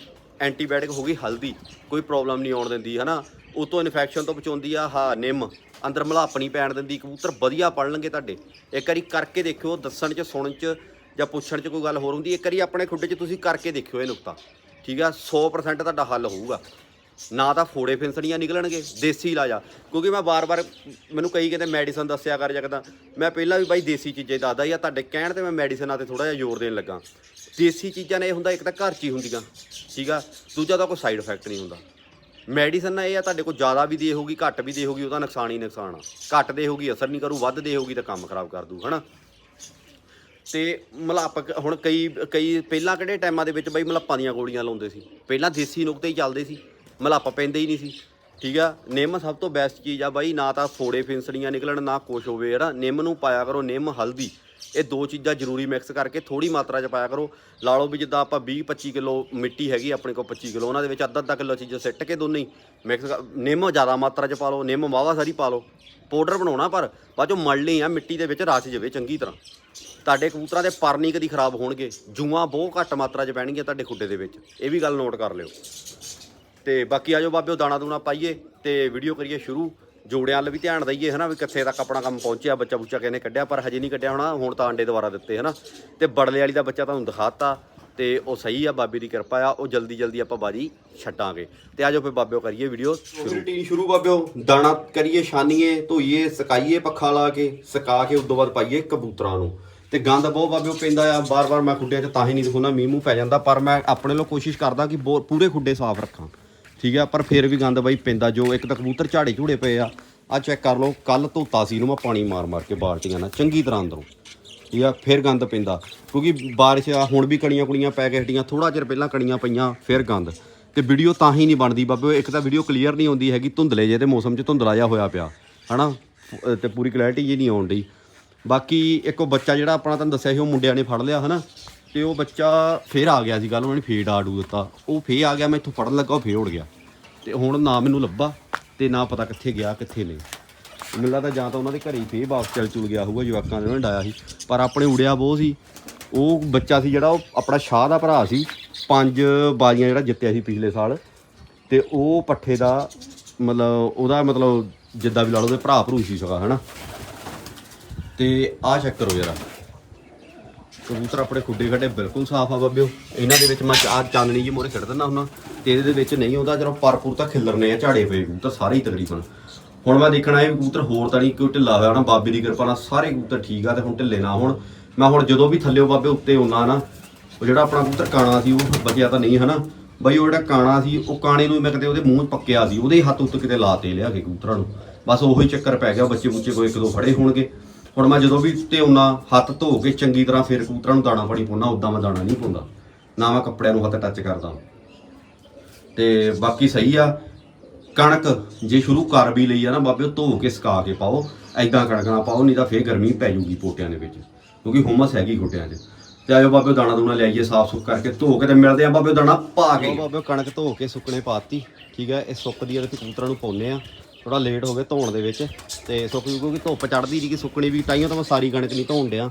ਐਂਟੀਬਾਇਓਟਿਕ ਹੋ ਗਈ ਹਲਦੀ। ਕੋਈ ਪ੍ਰੋਬਲਮ ਨਹੀਂ ਆਉਣ ਦਿੰਦੀ ਹਨਾ? ਉਤੋਂ ਇਨਫੈਕਸ਼ਨ ਤੋਂ ਬਚਾਉਂਦੀ ਆ ਹਾਂ ਨਿੰਮ। ਅੰਦਰ ਮਲਾਪ ਨਹੀਂ ਪੈਣ ਦਿੰਦੀ, ਕਬੂਤਰ ਵਧੀਆ ਪੜ ਤੁਹਾਡੇ। ਇੱਕ ਵਾਰੀ ਕਰਕੇ ਦੇਖਿਓ, ਦੱਸਣ ਚ, ਸੁਣਨ ਚ ਜਾਂ ਪੁੱਛਣ ਚ ਕੋਈ ਗੱਲ ਹੋਰ ਹੁੰਦੀ, ਇੱਕ ਵਾਰੀ ਆਪਣੇ ਖੁੱਡੇ 'ਚ ਤੁਸੀਂ ਕਰਕੇ ਦੇਖਿਓ ਇਹ ਨੁਕਤਾ। ਠੀਕ ਆ? 100% ਤੁਹਾਡਾ ਹੱਲ ਹੋਊਗਾ। ਨਾ ਤਾਂ ਫੋੜੇ ਫਿੰਸੜੀਆਂ ਨਿਕਲਣਗੇ, ਦੇਸੀ ਇਲਾਜ ਆ ਕਿਉਂਕਿ ਮੈਂ ਬਾਰ-ਬਾਰ ਮੈਨੂੰ ਕਈ ਕਹਿੰਦੇ ਮੈਡੀਸਨ ਦੱਸਿਆ ਕਰ ਜਗਦਾ। ਮੈਂ ਪਹਿਲਾਂ ਵੀ ਬਾਈ ਦੇਸੀ ਚੀਜ਼ਾਂ ਹੀ ਦੱਸਦਾ ਜਾਂ ਤੁਹਾਡੇ ਕਹਿਣ ਤੇ ਮੈਂ ਮੈਡੀਸਨਾਂ ਤੇ ਥੋੜਾ ਜਿਹਾ ਜ਼ੋਰ ਦੇਣ ਲੱਗਾ। ਦੇਸੀ ਚੀਜ਼ਾਂ ਨੇ ਇਹ ਹੁੰਦਾ, ਇੱਕ ਤਾਂ ਘਰ 'ਚ ਹੀ ਹੁੰਦੀਆਂ। ਠੀਕ ਆ? ਦੂਜਾ ਤਾਂ ਕੋਈ ਸਾਈਡ ਇਫੈਕਟ ਨਹੀਂ ਹੁੰਦਾ। ਮੈਡੀਸਨ ਨਾਲ ਇਹ ਆ, ਤੁਹਾਡੇ ਕੋਲ ਜ਼ਿਆਦਾ ਵੀ ਦੇ ਹੋਗੀ ਘੱਟ ਵੀ ਦੇ ਹੋਗੀ ਉਹਦਾ ਨੁਕਸਾਨ ਹੀ ਨੁਕਸਾਨ ਆ। ਘੱਟ ਦੇ ਹੋਗੀ ਅਸਰ ਨਹੀਂ ਕਰੂ, ਵੱਧ ਦੇ ਹੋਗੀ ਤਾਂ ਕੰਮ ਖਰਾਬ ਕਰ ਦੂ, ਹਨਾ? ਤੇ ਮਲਾਪਕ ਹੁਣ ਕਈ ਕਈ ਪਹਿਲਾਂ ਕਿਹੜੇ ਟਾਈਮਾਂ ਦੇ ਵਿੱਚ ਬਈ ਮਲਾਪਾਂ ਦੀਆਂ ਗੋਲੀਆਂ ਲਾਉਂਦੇ ਸੀ? ਪਹਿਲਾਂ ਦੇਸੀ ਨੁਕਤੇ ਹੀ ਚੱਲਦੇ ਸੀ, ਮਲਾਪਾ ਪੈਂਦੇ ਹੀ ਨਹੀਂ ਸੀ, ਠੀਕ ਆ? ਨਿੰਮ ਸਭ ਤੋਂ ਬੈਸਟ ਚੀਜ਼ ਆ ਬਾਈ, ਨਾ ਤਾਂ ਫੋੜੇ ਫਿੰਸੜੀਆਂ ਨਿਕਲਣ, ਨਾ ਕੁਛ ਹੋਵੇ ਯਾਰ ਨਿੰਮ ਨੂੰ ਪਾਇਆ ਕਰੋ, ਨਿੰਮ ਹਲਦੀ। ਇਹ ਦੋ ਚੀਜ਼ਾਂ ਜ਼ਰੂਰੀ ਮਿਕਸ ਕਰਕੇ ਥੋੜੀ ਮਾਤਰਾ 'ਚ ਪਾਇਆ ਕਰੋ। ਲਾ ਲਓ ਵੀ ਜਿੱਦਾਂ ਆਪਾਂ 20 25 ਕਿਲੋ ਮਿੱਟੀ ਹੈਗੀ ਆਪਣੇ ਕੋਲ 25 ਕਿਲੋ, ਉਹਨਾਂ ਦੇ ਵਿੱਚ ਅੱਧਾ ਅੱਧਾ ਕਿਲੋ ਚੀਜ਼ਾਂ ਸਿੱਟ ਕੇ ਦੋਨੇ ਹੀ ਮਿਕਸ ਨਿੰਮ ਜ਼ਿਆਦਾ ਮਾਤਰਾ 'ਚ ਪਾ ਲਓ, ਨਿੰਮ ਵਾਵਾ ਸਾਰੀ ਪਾ ਲਓ। ਪਾਊਡਰ ਬਣਾਉਣਾ ਪਰ ਬਾਅਦ ਚੋਂ ਮਲਣੀ ਆ, ਮਿੱਟੀ ਦੇ ਵਿੱਚ ਰਚ ਜਾਵੇ ਚੰਗੀ ਤਰ੍ਹਾਂ। ਤੁਹਾਡੇ ਕਬੂਤਰਾਂ ਦੇ ਪਰ ਨਹੀਂ ਕਦੀ ਖਰਾਬ ਹੋਣਗੇ, ਜੂਆਂ ਬਹੁਤ ਘੱਟ ਮਾਤਰਾ 'ਚ ਪੈਣਗੀਆਂ ਤੁਹਾਡੇ ਖੁੱਡੇ ਦੇ ਵਿੱਚ। ਇਹ ਵੀ ਗੱਲ ਨੋਟ ਕਰ ਲਿਓ। ਤੇ ਬਾਕੀ ਆਜੋ ਬਾਬਿਓ, ਦਾਣਾ ਦੂਣਾ ਪਾਈਏ ਤੇ ਵੀਡੀਓ ਕਰੀਏ ਸ਼ੁਰੂ। ਜੋੜਿਆਂ ਵੱਲ ਵੀ ਧਿਆਨ ਦਈਏ ਹਨਾ, ਵੀ ਕਿੱਥੇ ਤੱਕ ਆਪਣਾ ਕੰਮ ਪਹੁੰਚਿਆ, ਬੱਚਾ ਬੁੱਚਾ ਕਿਹਨੇ ਕੱਢਿਆ, ਪਰ ਹਜੇ ਨਹੀਂ ਕੱਢਿਆ ਹੋਣਾ, ਹੁਣ ਤਾਂ ਅੰਡੇ ਦੁਬਾਰਾ ਦਿੱਤੇ ਹਨਾ। ਤੇ ਬੜਲੇ ਵਾਲੀ ਦਾ ਬੱਚਾ ਤੁਹਾਨੂੰ ਦਿਖਾਤਾ, ਤੇ ਉਹ ਸਹੀ ਆ, ਬਾਬੇ ਦੀ ਕਿਰਪਾ ਆ, ਉਹ ਜਲਦੀ ਜਲਦੀ ਆਪਾਂ ਬਾਜੀ ਛੱਡਾਂਗੇ। ਤੇ ਆਜੋ ਫੇ ਬਾਬਿਓ ਕਰੀਏ ਵੀਡੀਓ ਰੂਟੀਨ ਸ਼ੁਰੂ ਬਾਬਿਓ, ਦਾਣਾ ਕਰੀਏ, ਛਾਨੀਏ, ਧੋਈਏ, ਸਕਾਈਏ ਪੱਖਾ ਲਾ ਕੇ, ਸਕਾ ਕੇ ਉਦੋਂ ਬਾਅਦ ਪਾਈਏ ਕਬੂਤਰਾਂ ਨੂੰ। ਤੇ ਗੰਦ ਬਹੁਤ ਬਾਬਿਓ ਪੈਂਦਾ ਆ ਬਾਰ-ਬਾਰ ਮੈਂ ਖੁੱਡਿਆਂ 'ਚ ਤਾਂ ਹੀ ਨਹੀਂ ਦਿਖਾਉਣਾ ਮੀਂਹ ਮੂੰਹ ਪੈ ਜਾਂਦਾ, ਪਰ ਮੈਂ ਆਪਣੇ ਲੋ ਕੋਸ਼ਿਸ਼ ਕਰਦਾ ਕਿ ਬਹੁਤ- ਪੂਰੇ ਖੁੱਡੇ ਸਾਫ਼ ਰੱਖਾਂ। ਠੀਕ ਆ, ਪਰ ਫਿਰ ਵੀ ਗੰਦ ਬਾਈ ਪੈਂਦਾ ਜੋ, ਇੱਕ ਤਾਂ ਕਬੂਤਰ ਝਾੜੇ ਝੂੜੇ ਪਏ ਆ। ਆ ਚੈੱਕ ਕਰ ਲਓ ਕੱਲ ਧੋਤਾ ਸੀ ਇਹਨੂੰ ਮੈਂ ਪਾਣੀ ਮਾਰ-ਮਾਰ ਕੇ ਬਾਲਟੀਆਂ ਨਾਲ, ਚੰਗੀ ਤਰ੍ਹਾਂ ਅੰਦਰੋਂ। ਠੀਕ ਆ, ਫਿਰ ਗੰਦ ਪੈਂਦਾ, ਕਿਉਂਕਿ ਬਾਰਿਸ਼ ਆ, ਹੁਣ ਵੀ ਕਣੀਆਂ ਕੁੜੀਆਂ ਪੈ ਕੇ ਹਟੀਆਂ ਥੋੜਾ ਚਿਰ ਪਹਿਲਾਂ ਕਣੀਆਂ ਪਈਆਂ, ਫਿਰ ਗੰਦ। ਤੇ ਵੀਡੀਓ ਤਾਂ ਹੀ ਨਹੀਂ ਬਣਦੀ, ਬਾਬੇ, ਇੱਕ ਤਾਂ ਵੀਡੀਓ ਕਲੀਅਰ ਨਹੀਂ ਆਉਂਦੀ ਹੈਗੀ ਧੁੰਦਲੇ ਜਿਹੇ, ਤੇ ਮੌਸਮ 'ਚ ਧੁੰਦਲਾ ਜਿਹਾ ਹੋਇਆ ਪਿਆ, ਹਨਾ? ਫ- ਤੇ ਪੂਰੀ ਕਲੈਰਿਟੀ ਜੀ ਨਹੀਂ ਆਉਣ ਡਈ। ਬਾਕੀ ਇੱਕੋ ਬੱਚਾ ਜਿਹੜਾ ਆਪਣਾ ਤੁਹਾਨੂੰ ਦੱਸਿਆ ਸੀ, ਉਹ ਮੁੰਡਿਆਂ ਨੇ ਫੜ ਲਿਆ, ਹਨਾ? ਤੇ ਉਹ ਬੱਚਾ ਫੇਰ ਆ ਗਿਆ ਸੀ ਕੱਲ ਉਹਨਾਂ ਨੇ ਫੇਰ ਆੜੂ ਦਿੱਤਾ। ਉਹ ਫੇਰ ਆ ਗਿਆ, ਮੈਂ ਇੱਥੋਂ ਫੜਨ ਲੱਗਾ, ਉਹ ਫੇਰ ਉੜ ਗਿਆ। ਤੇ ਹੁਣ ਨਾ ਮੈਨੂੰ ਲੱਭਾ ਤੇ ਨਾ ਪਤਾ ਕਿੱਥੇ ਗਿਆ, ਕਿੱਥੇ ਨਹੀਂ। ਮੈਨੂੰ ਲੱਗਦਾ ਜਾਂ ਤਾਂ ਉਹਨਾਂ ਦੇ ਘਰੇ ਹੀ ਫੇਰ ਵਾਪਸ ਚੱਲ ਚੁਲ ਗਿਆ ਹੋਊਗਾ, ਜਵਾਕਾਂ ਦੇ ਉਹਨਾਂ ਡਾਇਆ ਸੀ। ਪਰ ਆਪਣੇ ਉੜਿਆ ਬਹੁਤ ਸੀ। ਉਹ ਬੱਚਾ ਸੀ ਜਿਹੜਾ, ਉਹ ਆਪਣਾ ਸ਼ਾਹ ਦਾ ਭਰਾ ਸੀ। ਪੰਜ ਬਾਜ਼ੀਆਂ ਜਿਹੜਾ ਜਿੱਤਿਆ ਸੀ ਪਿਛਲੇ ਸਾਲ। ਤੇ ਉਹ ਪੱਠੇ ਦਾ ਮਤਲਬ, ਉਹਦਾ ਮਤਲਬ ਜਿੱਦਾਂ ਵੀ ਲਾ ਲਓ ਉਹਦੇ ਭਰਾ ਭਰੂ ਸੀ ਸਗਾ, ਹਨਾ। ਤੇ ਆਹ ਚੈੱਕ ਕਰੋ ਜਰਾ। ਕਬੂਤਰ ਆਪਣੇ ਖੁੱਡੇ ਖੱਡੇ ਬਿਲਕੁਲ ਸਾਫ਼ ਆ ਬੱਬਿਓ। ਇਹਨਾਂ ਦੇ ਵਿੱਚ ਮੈਂ ਆ ਚਾਨਣੀ ਜੀ ਮੋਰੇ ਛੱਡ ਦਿੰਦਾ ਹੁੰਦਾ। ਤੇ ਇਹਦੇ ਵਿੱਚ ਨਹੀਂ ਆਉਂਦਾ, ਜਦੋਂ ਪਰਪੂਰ ਤਾਂ ਖਿਲਰਨੇ ਆ ਝਾੜੇ ਪਏ ਕਬੂਤਰ, ਸਾਰੇ ਹੀ ਤਕਰੀਬਨ। ਹੁਣ ਮੈਂ ਦੇਖਣਾ ਇਹ ਕਬੂਤਰ ਹੋਰ ਤਾਂ ਨਹੀਂ, ਕੋਈ ਢਿੱਲਾ ਹੋਇਆ ਨਾ ਬਾਬੇ ਦੀ ਕਿਰਪਾ ਨਾਲ ਸਾਰੇ ਕਬੂਤਰ ਠੀਕ ਆ ਤੇ ਹੁਣ ਢਿੱਲੇ ਨਾ ਹੁਣ। ਮੈਂ ਹੁਣ ਜਦੋਂ ਵੀ ਥੱਲਿਓ ਬਾਬੇ ਉੱਤੇ ਆਉਣਾ ਨਾ, ਉਹ ਜਿਹੜਾ ਆਪਣਾ ਕਬੂਤਰ ਕਾਣਾ ਸੀ, ਉਹ ਬਚਿਆ ਤਾਂ ਨਹੀਂ ਹਨਾ। ਬਈ ਉਹ ਜਿਹੜਾ ਕਾਣਾ ਸੀ, ਉਹ ਕਾਣੇ ਨੂੰ ਮੈਂ ਕਿਤੇ ਉਹਦੇ ਮੂੰਹ ਪੱਕਿਆ ਸੀ, ਉਹਦੇ ਹੱਥ ਉੱਤੇ ਕਿਤੇ ਲਾਤੇ ਲਿਆ ਕੇ ਕਬੂਤਰਾਂ ਨੂੰ। ਬਸ ਉਹੀ ਚੱਕਰ ਪੈ ਗਿਆ ਬੱਚੇ ਬੁੱਚੇ ਕੋਈ ਇੱਕ ਦੋ ਫੜੇ ਹੋਣਗੇ। ਹੁਣ ਮੈਂ ਜਦੋਂ ਵੀ ਉੱਤੇ ਆਉਣਾ ਹੱਥ ਧੋ ਕੇ ਚੰਗੀ ਤਰ੍ਹਾਂ ਫਿਰ ਕਬੂਤਰਾਂ ਨੂੰ ਦਾਣਾ ਪਾਣੀ ਪਾਉਣਾ ਉਦਾਂ ਮੈਂ ਦਾਣਾ ਨਹੀਂ ਪਾਉਂਦਾ। ਨਾ ਮੈਂ ਕੱਪੜਿਆਂ ਨੂੰ ਹੱਥ ਟੱਚ ਕਰਦਾ। ਤੇ ਬਾਕੀ ਸਹੀ ਆ, ਕਣਕ ਜੇ ਸ਼ੁਰੂ ਕਰ ਵੀ ਲਈ ਆ ਨਾ ਬਾਬੇ ਧੋ ਕੇ ਸੁਕਾ ਕੇ ਪਾਓ ਐਦਾਂ ਕਣਕ ਨਾ ਪਾਓ, ਨਹੀਂ ਤਾਂ ਫੇਰ ਗਰਮੀ ਪੈ ਜੂਗੀ ਪੋਟਿਆਂ ਦੇ ਵਿੱਚ, ਕਿਉਂਕਿ ਹੁਮਸ ਹੈਗੀ ਗੋਟਿਆਂ 'ਚ। ਤੇ ਆਇਓ ਬਾਬੇ ਦਾਣਾ ਦੂਣਾ ਲਿਆਈਏ ਸਾਫ਼ ਸੁੱਕ ਕਰਕੇ ਧੋ ਕੇ ਤੇ ਮਿਲਦੇ ਆ ਬਾਬੇ ਦਾਣਾ ਪਾ ਕੇ। ਬਾਬੇ ਕਣਕ ਧੋ ਕੇ ਸੁੱਕਣੇ ਪਾਤੀ ਠੀਕ ਹੈ ਇਹ ਸੁੱਕਦੀ ਆ ਤੇ ਕਬੂਤਰਾਂ ਨੂੰ ਪਾਉਨੇ ਆ। ਥੋੜਾ ਲੇਟ ਹੋ ਗਏ ਧੋਣ ਦੇ ਵਿੱਚ ਤੇ ਸੁੱਕ ਜੂ ਕਿਉਂਕਿ ਧੁੱਪ ਚੜਦੀ ਨਹੀਂ ਕਿ ਸੁੱਕਣੀ ਵੀ ਤਾਈਓ ਤਾਂ ਮੈਂ ਸਾਰੀ ਕਣਕ ਨਹੀਂ ਧੋਣ ਡਿਆ।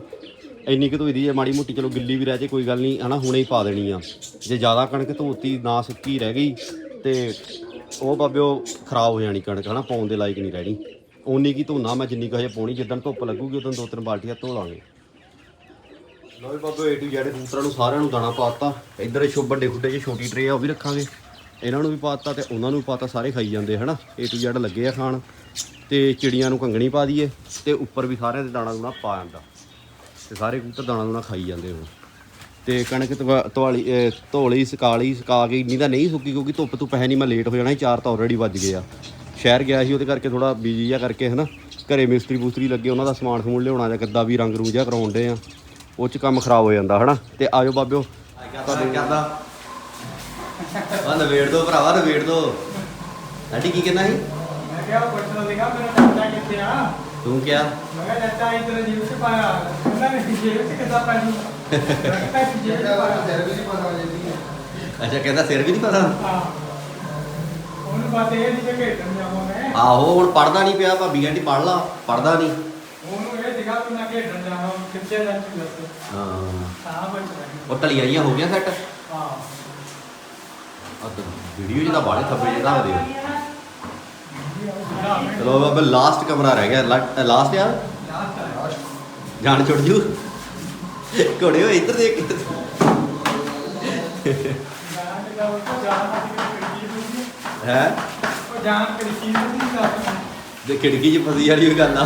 ਇੰਨੀ ਕਿ ਧੋਈ ਦੀ ਹੈ, ਮਾੜੀ ਮੋਟੀ ਚਲੋ ਗਿੱਲੀ ਵੀ ਰਹਿ ਜੇ, ਕੋਈ ਗੱਲ ਨਹੀਂ, ਹਨਾ, ਹੁਣੇ ਹੀ ਪਾ ਦੇਣੀ ਆ। ਜੇ ਜ਼ਿਆਦਾ ਕਣਕ ਧੋਤੀ, ਨਾ ਸੁੱਕੀ ਰਹਿ ਗਈ ਤੇ ਉਹ ਬਾਬਿਓ ਖਰਾਬ ਹੋ ਜਾਣੀ ਕਣਕ, ਹਨਾ, ਪਾਉਣ ਦੇ ਲਾਇਕ ਨਹੀਂ ਰਹਿਣੀ। ਓਨੀ ਕੀ ਧੋਣਾ ਮੈਂ ਜਿੰਨੀ ਕੁ ਹਜੇ ਪਾਉਣੀ, ਜਿੱਦਣ ਧੁੱਪ ਲੱਗੂਗੀ ਉਦੋਂ ਦੋ ਤਿੰਨ ਬਾਲਟੀਆਂ ਧੋ ਲਾਂਗੇ। ਲੋ ਬਾਬਿਓ ਏ ਟੂ ਜ਼ੈਡ ਕਬੂਤਰਾਂ ਨੂੰ ਸਾਰਿਆਂ ਨੂੰ ਦਾਣਾ ਪਾਤਾ ਇੱਧਰ ਛੋ ਵੱਡੇ ਖੁੱਡੇ 'ਚ ਛੋਟੀ ਟਰੇ ਆ, ਉਹ ਵੀ ਰੱਖਾਂਗੇ। ਇਹਨਾਂ ਨੂੰ ਵੀ ਪਾਤਾ ਤੇ ਉਹਨਾਂ ਨੂੰ ਵੀ ਪਾਤਾ, ਸਾਰੇ ਖਾਈ ਜਾਂਦੇ, ਹਨਾ? ਏ ਟੂ ਜ਼ੈਡ ਲੱਗੇ ਆ ਖਾਣ। ਤੇ ਚਿੜੀਆਂ ਨੂੰ ਕੰਗਣੀ ਪਾ ਦਈਏ, ਤੇ ਉੱਪਰ ਵੀ ਸਾਰਿਆਂ ਦੇ ਦਾਣਾ ਦੂਣਾ ਪਾ ਜਾਂਦਾ ਤੇ ਸਾਰੇ ਕਬੂਤਰ ਦਾਣਾ ਦੂਣਾ ਖਾਈ ਜਾਂਦੇ ਹੁਣ। ਤੇ ਕਣਕ ਤਵਾ- ਤਵਾਲੀ ਧੋਲੀ, ਸਕਾਲੀ, ਸਕਾ ਕੇ ਇੰਨੀ ਤਾਂ ਨਹੀਂ ਸੁੱਕੀ, ਕਿਉਂਕਿ ਧੁੱਪ ਧੁੱਪ ਹੈ ਨਹੀਂ, ਮੈਂ ਲੇਟ ਹੋ ਜਾਣਾ ਸੀ, ਚਾਰ ਤਾਂ ਆਲਰੇਡੀ ਵੱਜ ਗਏ ਆ। ਸ਼ਹਿਰ ਗਿਆ ਸੀ, ਉਹਦੇ ਕਰਕੇ ਥੋੜਾ ਬਿਜ਼ੀ ਜਿਹਾ ਕਰਕੇ, ਹਨਾ? ਘਰੇ ਮਿਸਤਰੀ ਬੂਸਤਰੀ ਲੱਗੇ, ਉਹਨਾਂ ਦਾ ਸਮਾਨ ਸਮੂਨ ਲਿਆਉਣਾ ਜਾਂ ਕਿੱਦਾਂ ਵੀ ਰੰਗ ਰੂੰਗ ਜਿਹਾ ਕਰਾਉਂਦੇ ਆ। ਉਹ ਚ ਕੰਮ ਖਰਾਬ ਹੋ ਜਾਂਦਾ, ਹਨਾ? ਤੇ ਆਜੋ ਬਾਬਿਓ। ਤੁਹਾਡੇ ਕਰਦਾ ਆ ਨਵੇੜ ਦੋ ਭਰਾਵਾ ਨਵੇੜ ਦੋ। ਲਾਡੀ ਕੀ ਕਹਿੰਦਾ ਸੀ? ਮੈਂ ਕਿਹਾ ਪੁੱਛਣਾ ਸੀਗਾ ਮੇਰਾ ਚਾਚਾ ਕਿੱਥੇ ਆ? ਤੂੰ ਕਿਹਾ? ਮੈਂ ਕਿਹਾ ਚਾਚਾ ਇਧਰ ਜੀਵ ਚ ਪਾਇਆ। ਕਹਿੰਦਾ ਨਹੀਂ ਜੀਵ ਚ ਕਿੱਦਾਂ ਪਾਣੀ ਮੈਂ ਕਿਹਾ ਜੀਵ ਚ ਪਾਇਆ। ਅੱਛਾ ਕਹਿੰਦਾ ਸਿਰ ਵੀ ਨਹੀਂ ਪਤਾ? ਹਾਂ। ਉਹਨੂੰ ਬਾਤ ਇਹ ਨਹੀਂ ਕਿ ਖੇਡਣ ਜਾਵਾਂ ਮੈਂ। ਆਹੋ ਹੁਣ ਪੜਦਾ ਨਹੀਂ ਪਿਆ ਭਾਬੀ ਕਹਿੰਦੀ ਪੜ ਲਾ ਪੜਦਾ ਨਹੀਂ ਉਹਨੂੰ ਇਹ ਸੀਗਾ ਕਿ ਮੈਂ ਖੇਡਣ ਜਾਵਾਂ ਕਿੱਥੇ ਜਾ ਕੇ ਦੱਸ। ਹਾਂ। ਹਾਂ ਬੱਚਾ ਉਹ ਤਲੀਆਂ ਜੀਆਂ ਹੋ ਗਈਆਂ ਸੈੱਟ? ਹਾਂ। ਵੀਡੀਓ ਜਿਹਦਾ ਬਾਲੇ ਥੱਬੇ ਜਿਹਦਾ ਦਿਓ ਹਾਂ ਚਲੋ ਬਾਬਾ ਲਾਸਟ ਕਮਰਾ ਰਹਿ ਗਿਆ। ਲਾਸਟ ਆ? ਲਾਸਟ ਛੁੱਟ ਜੂ। ਘੋੜੇ ਹੋਏ ਇੱਧਰ ਦੇਖ। ਖਿੜਕੀ ਹੈ? ਉਹ ਖਿੜਕੀ ਨਹੀਂ ਦੱਸਦਾ ਦੇ ਖਿੜਕੀ 'ਚ ਫਸੀ ਵਾਲੀ ਵੀ ਗੱਲ ਆ।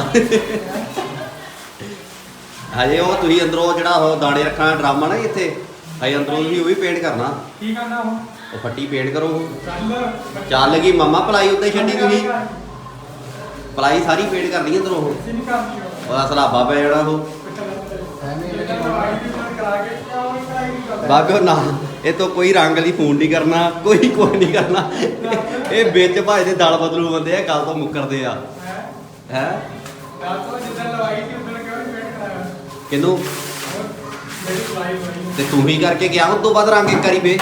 ਹਜੇ ਉਹ ਤੁਸੀਂ ਅੰਦਰੋਂ ਜਿਹੜਾ ਉਹ ਦਾਣੇ ਰੱਖਣਾ, ਡਰਾਮਾ ਨਾ ਇੱਥੇ। ਹਜੇ ਅੰਦਰੋਂ ਤੁਸੀਂ ਉਹ ਵੀ ਪੇਂਟ ਕਰਨਾ। ਕੀ ਕਰਨਾ ਹੁਣ ਉਹ ਫੱਟੀ ਪੇਂਟ ਕਰੋ ਚੱਲ ਗਈ, ਮਮਾ ਪਲਾਈ ਉੱਤੇ ਛੱਡੀ ਤੁਸੀਂ। ਪਲਾਈ ਸਾਰੀ ਪੇਂਟ ਕਰਨੀ ਅੰਦਰੋਂ ਉਹ। ਉਹਦਾ ਸਲਾਬਾ ਪੈ ਜਾਣਾ ਉਹ। ਬਾਬੇ ਨਾ, ਇਹ ਤੋਂ ਕੋਈ ਰੰਗ ਲਈ ਫੋਨ ਨਹੀਂ ਕਰਨਾ, ਕੋਈ ਕੋਈ ਨਹੀਂ ਕਰਨਾ। ਇਹ ਵਿੱਚ ਭਾਜ ਦੇ ਦਲ ਬਦਲੂ ਬੰਦੇ ਆ ਗੱਲ ਤੋਂ ਮੁੱਕਰਦੇ ਆ। ਹੈ? ਕਿਨੂੰ ਤੇ ਤੂੰ ਹੀ ਕਰਕੇ ਗਿਆ ਉਸ ਤੋਂ ਬਾਅਦ ਰੰਗ ਇੱਕ ਕਰੀ ਵੇ।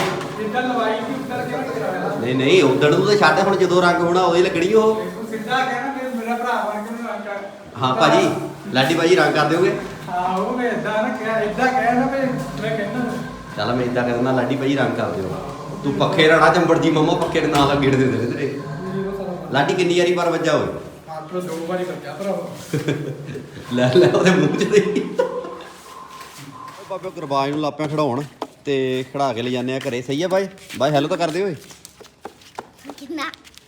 ਨਹੀਂ ਨਹੀਂ ਉਦਣ ਨੂੰ ਤੇ ਛੱਡ ਹੁਣ ਜਦੋਂ ਰੰਗ ਹੋਣਾ ਉਹੀ। ਲੱਗਣੀ ਉਹ ਹਾਂ ਭਾਜੀ ਲਾਡੀ ਭਾਜੀ ਰੰਗ ਕਰ ਦਿਓਗੇ? ਚੱਲ ਮੈਂ ਇਦਾਂ ਕਹਿੰਦਾ ਲਾਡੀ ਭਾਜੀ ਰੰਗ ਕਰ ਦਿਓ। ਤੂੰ ਪੱਖੇ ਰੜਾ ਚੰਬੜ ਜੀ ਮਮਾ ਪੱਖੇ ਦੇ ਨਾਲ ਗੇੜ ਦੇ ਦੇ ਤੇਰੇ ਲਾਡੀ ਕਿੰਨੀ ਵਾਰੀ ਪਰ ਵੱਜਾ ਹੋਏ ਆਪਰੋ ਦੋ ਵਾਰੀ ਬੱਜਾ ਭਰਾ ਲੈ ਲੈ ਉਹਦੇ ਮੂੰਹ 'ਚ ਦੇ ਬਾਬੇ ਗੁਰਬਾਜ ਨੂੰ ਲਾਪਿਆਂ ਖੜਾਉਣ ਤੇ ਖੜਾ ਕੇ ਲੈ ਜਾਂਦੇ ਆ ਘਰੇ। ਸਹੀ ਆ ਬਾਈ? ਬਾਈ ਹੈਲੋ ਤਾਂ ਕਰਦੇ ਓਏ। ਕਿੰਨਾ?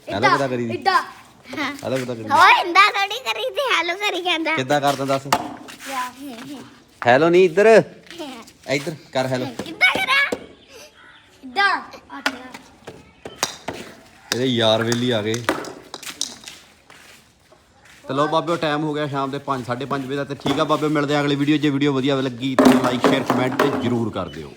ਹੈਲੋ ਕਿੱਦਾਂ? ਇੱਦਾਂ ਹੈਲੋ ਕਿਦਾਂ ਕਰੀ ਹੋਰ ਇੰਦਾ ਥੋੜੀ ਕਰੀ ਤੇ ਹੈਲੋ ਕਰੀ ਜਾਂਦਾ। ਕਿੱਦਾਂ ਕਰਦਾ ਦੱਸ? ਹੈਲੋ ਨਹੀਂ ਇੱਧਰ। ਇੱਧਰ ਕਰ ਹੈਲੋ ਕਿੱਦਾਂ ਕਰਾਂ? ਇੱਦਾਂ। ਇਹਦੇ ਯਾਰ ਵੇਲੀ ਆ ਗਏ। ਤੇ ਲੋ ਬਾਬਿਓ ਟਾਈਮ ਹੋ ਗਿਆ ਸ਼ਾਮ ਦੇ 5 5:30 ਵਜੇ ਦਾ ਤੇ ਠੀਕ ਆ ਬਾਬਿਓ ਮਿਲਦੇ ਆ ਅਗਲੀ ਵੀਡੀਓ ਜੇ ਵੀਡੀਓ ਵਧੀਆ ਲੱਗੀ ਤਾਂ ਲਾਈਕ ਸ਼ੇਅਰ ਕਮੈਂਟ ਤੇ ਜਰੂਰ ਕਰ ਦਿਓ।